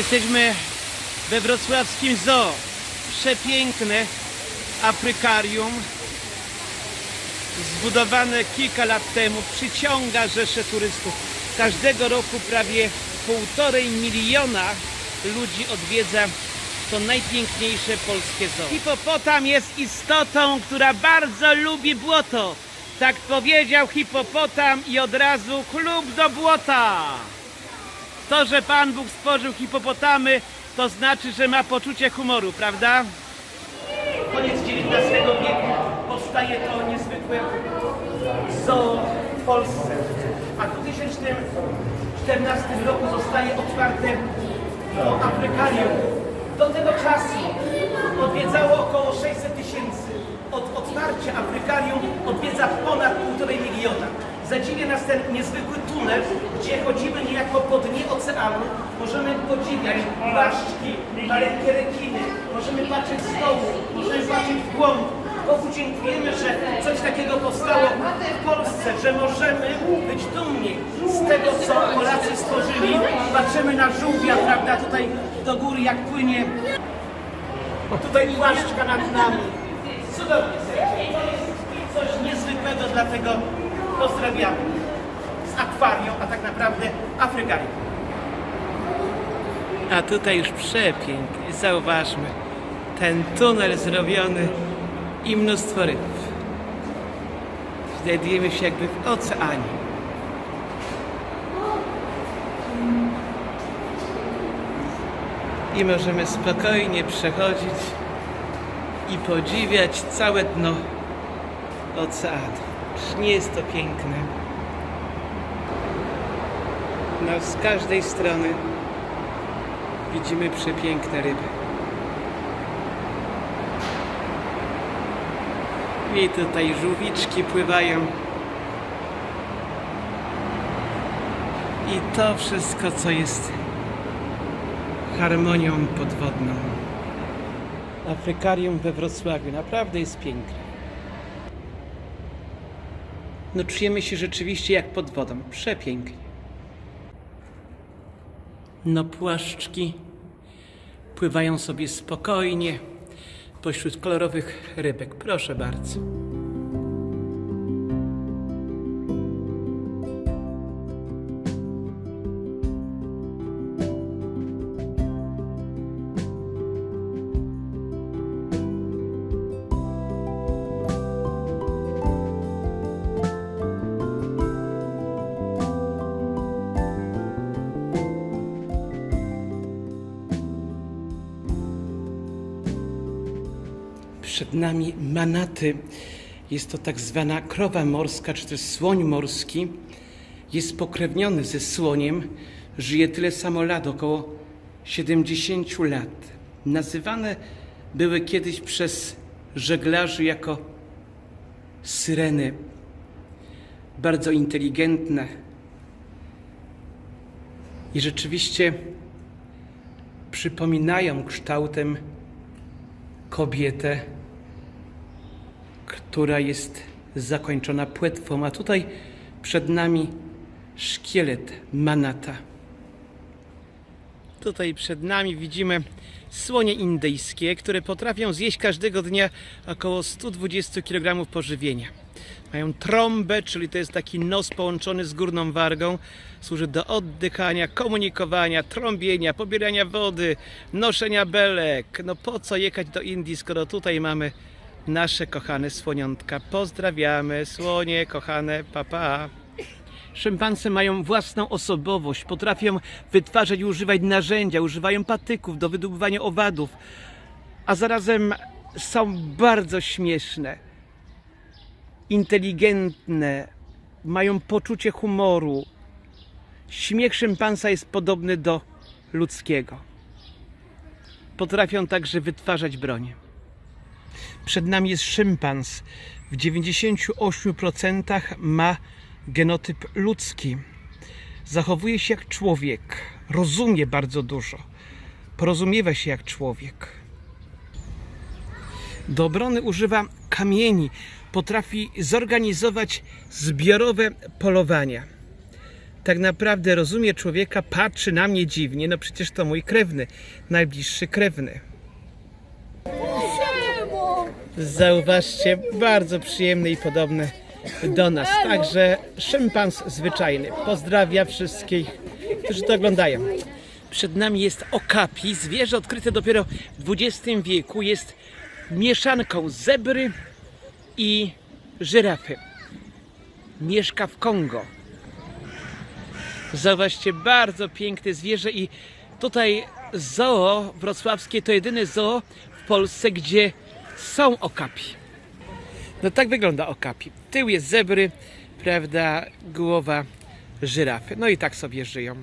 Jesteśmy we wrocławskim zoo. Przepiękne Afrykarium. Zbudowane kilka lat temu. Przyciąga rzesze turystów. Każdego roku prawie półtorej miliona ludzi odwiedza to najpiękniejsze polskie zoo. Hipopotam jest istotą, która bardzo lubi błoto. Tak powiedział hipopotam i od razu klub do błota. To, że Pan Bóg stworzył hipopotamy, to znaczy, że ma poczucie humoru, prawda? Koniec XIX wieku powstaje to niezwykłe zoo w Polsce. A w 2014 roku zostaje otwarte to Afrykarium. Do tego czasu odwiedzało około 600 tysięcy. Od otwarcia Afrykarium odwiedza ponad 1,5 miliona. Zadziwia nas ten niezwykły tunel, gdzie chodzimy niejako po dnie oceanu. Możemy podziwiać płaszczki, maleńkie rekiny, możemy patrzeć z dołu, możemy patrzeć w głąb. Bogu dziękujemy, że coś takiego powstało w Polsce, że możemy być dumni z tego, co Polacy stworzyli. Patrzymy na żółwia, prawda, tutaj do góry jak płynie. Tutaj płaszczka nad nami. Cudownie. To jest coś niezwykłego, dlatego pozdrawiamy z akwarium, a tak naprawdę Afrykarium. A tutaj już przepięknie, zauważmy, ten tunel zrobiony i mnóstwo ryb. Znajdujemy się jakby w oceanie. I możemy spokojnie przechodzić i podziwiać całe dno oceanu. Nie jest to piękne? No, z każdej strony widzimy przepiękne ryby. I tutaj żółwiczki pływają. I to wszystko, co jest harmonią podwodną. Afrykarium we Wrocławiu naprawdę jest piękne. No czujemy się rzeczywiście jak pod wodą. Przepięknie. No płaszczki pływają sobie spokojnie pośród kolorowych rybek. Proszę bardzo. Przed nami manaty. Jest to tak zwana krowa morska, czy też słoń morski. Jest pokrewniony ze słoniem. Żyje tyle samo lat, około 70 lat. Nazywane były kiedyś przez żeglarzy jako syreny. Bardzo inteligentne. I rzeczywiście przypominają kształtem kobietę, która jest zakończona płetwą, a tutaj przed nami szkielet manata. Tutaj przed nami widzimy słonie indyjskie, które potrafią zjeść każdego dnia około 120 kg pożywienia. Mają trąbę, czyli to jest taki nos połączony z górną wargą. Służy do oddychania, komunikowania, trąbienia, pobierania wody, noszenia belek. No po co jechać do Indii, skoro tutaj mamy nasze kochane słoniątka. Pozdrawiamy, słonie, kochane, papa. Szympanse mają własną osobowość, potrafią wytwarzać i używać narzędzia, używają patyków do wydobywania owadów, a zarazem są bardzo śmieszne inteligentne, mają poczucie humoru. Śmiech szympansa jest podobny do ludzkiego. Potrafią także wytwarzać broń. Przed nami jest szympans. W 98% ma genotyp ludzki. Zachowuje się jak człowiek, rozumie bardzo dużo, porozumiewa się jak człowiek. Do obrony używa kamieni. Potrafi zorganizować zbiorowe polowania. tak naprawdę rozumie człowieka, patrzy na mnie dziwnie, no przecież to mój krewny, najbliższy krewny. Zauważcie, bardzo przyjemny i podobny do nas. Także szympans zwyczajny. Pozdrawia wszystkich, którzy to oglądają. Przed nami jest okapi, zwierzę odkryte dopiero w XX wieku. Jest mieszanką zebry i żyrafy. Mieszka w Kongo. Zobaczcie, bardzo piękne zwierzę i tutaj zoo wrocławskie to jedyne zoo w Polsce, gdzie są okapi. No tak wygląda okapi. Tył jest zebry, prawda, głowa żyrafy. No i tak sobie żyją.